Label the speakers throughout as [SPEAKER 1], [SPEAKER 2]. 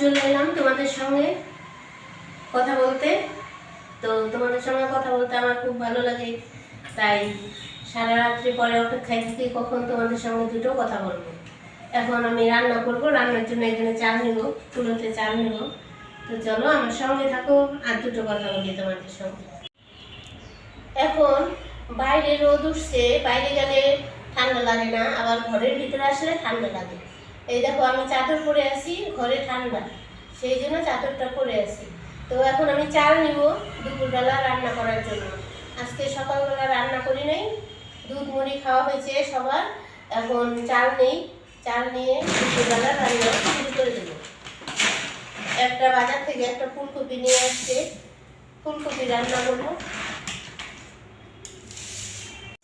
[SPEAKER 1] চলে এলাম তোমাদের সঙ্গে কথা বলতে। তো তোমাদের সঙ্গে কথা বলতে আমার খুব ভালো লাগে, তাই সারা রাত্রি পরে অপেক্ষায় থাকি কখন তোমাদের সঙ্গে দুটো কথা বলব। এখন আমি রান্না করব, রান্নার জন্য এখানে চাল নিব চুলোতে চাল নিব। তো চলো আমার সঙ্গে থাকো আর দুটো কথা বলি তোমাদের সঙ্গে। এখন বাইরে রোদ উঠছে, বাইরে গেলে ঠান্ডা লাগে না, আবার ঘরের ভিতরে আসলে ঠান্ডা লাগে। এই দেখো, আমি চাদর পরে আছি, ঘরে ঠান্ডা। সেই জন্য চাদরটা পরে আছি। তো এখন আমি চাল নিব দুপুরবেলা রান্না করার জন্য। আজকে সকালবেলা রান্না করি নাই, দুধ মুড়ি খাওয়া হয়েছে সবার। এখন চাল নেই, চাল নিয়ে দুপুরবেলা রান্না শুরু করে দেবো। একটা বাজার থেকে একটা ফুলকপি নিয়ে আসছে। ফুলকপি রান্না করব।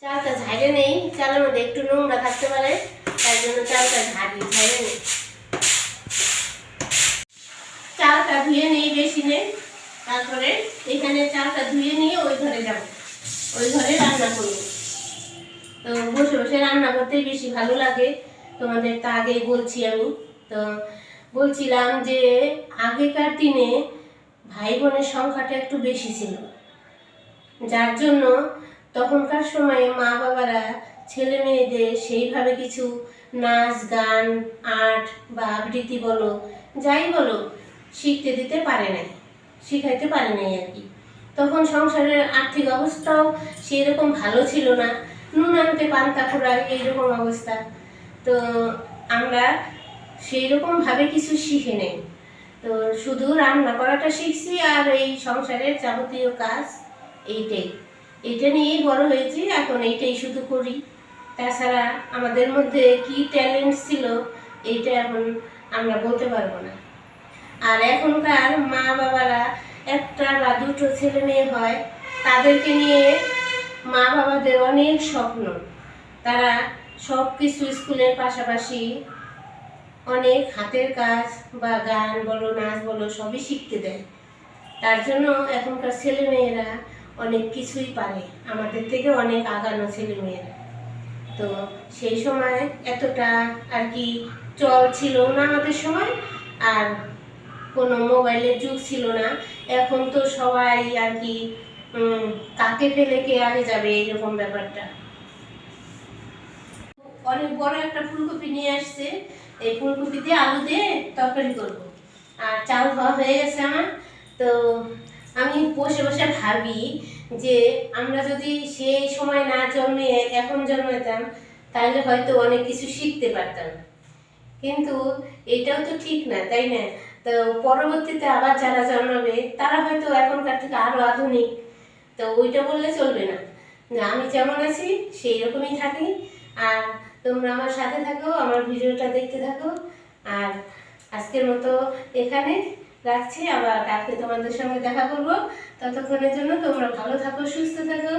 [SPEAKER 1] চালটা ঝাড়ে নেই, চালের মধ্যে একটু নোংরা থাকতে পারে। তাই জন্য চালটা ঝাড়ি ঝাড়ে নেই চালটা ধুয়ে নেই, বেশি নেই। তারপরে এখানে চালটা ধুয়ে নিয়ে ওই ঘরে যাব। ওই ঘরে রান্না করব। তো বসে বসে রান্না করতেই বেশি ভালো লাগে। তোমাদের তো আগেই বলছি আমি। তো বলছিলাম যে, আগেকার দিনে ভাই বোনের সংখ্যাটা একটু বেশি ছিল। যার জন্য তখনকার সময়ে মা বাবারা ছেলে মেয়েদের সেইভাবে কিছু নাচ, গান, আর্ট বা আবৃত্তি বলো, যাই বলো, শিখতে দিতে পারে নাই, শিখাইতে পারে নাই আর কি। তখন সংসারের আর্থিক অবস্থাও সেই রকম ভালো ছিল না। নুন আনতে পান্তা ফোড়া এইরকম অবস্থা। তো আমরা সেই রকমভাবে কিছু শিখে নেই। তো শুধু রান্না করাটা শিখছি আর এই সংসারের যাবতীয় কাজ, এইটাই। এটা নিয়েই বড় হয়েছি, এখন এইটাই শুধু করি। তাছাড়া আমাদের মধ্যে কি ট্যালেন্ট ছিল, এইটা এখন আমরা বলতে পারব না। আর এখনকার মা বাবারা একটা বা দুটো ছেলে মেয়ে হয়, তাদেরকে নিয়ে মা বাবাদের অনেক স্বপ্ন। তারা সব কিছু স্কুলের পাশাপাশি অনেক হাতের কাজ বা গান বলো, নাচ বলো, সবই শিখতে দেয়। তার জন্য এখনকার ছেলে মেয়েরা অনেক কিছুই পারে। আমাদের থেকে অনেক আগানো ছেলে মেয়েরা। তো সেই সময় এতটা আর কি চল ছিল না আমাদের সময়, আর কোনো মোবাইলের যুগ ছিল না। এখন তো সবাই আর কি কাকে ফেলে কে আগে যাবে এইরকম ব্যাপারটা। অনেক বড় একটা ফুলকপি নিয়ে আসছে। এই ফুলকপি দিয়ে আলু দিয়ে তরকারি করব। আর চাল খাওয়া হয়ে গেছে আমার। তো আমি বসে বসে ভাবি যে আমরা যদি সেই সময় না জন্মে এখন জন্মাতাম, তাহলে হয়তো অনেক কিছু শিখতে পারতাম। কিন্তু এটাও তো ঠিক না, তাই না? তো পরবর্তীতে আবার যারা জন্মাবে, তারা হয়তো এখনকার থেকে আরও আধুনিক। তো ওইটা বললে চলবে না, আমি যেমন আছি, সেই রকমই থাকি। আর তোমরা আমার সাথে থাকো, আমার ভিডিওটা দেখতে থাকো। আর আজকের মতো এখানে। রাখছি। আবার কালকে তোমাদের সঙ্গে দেখা করব। ততক্ষণের জন্য তোমরা ভালো থাকো সুস্থ থাকো।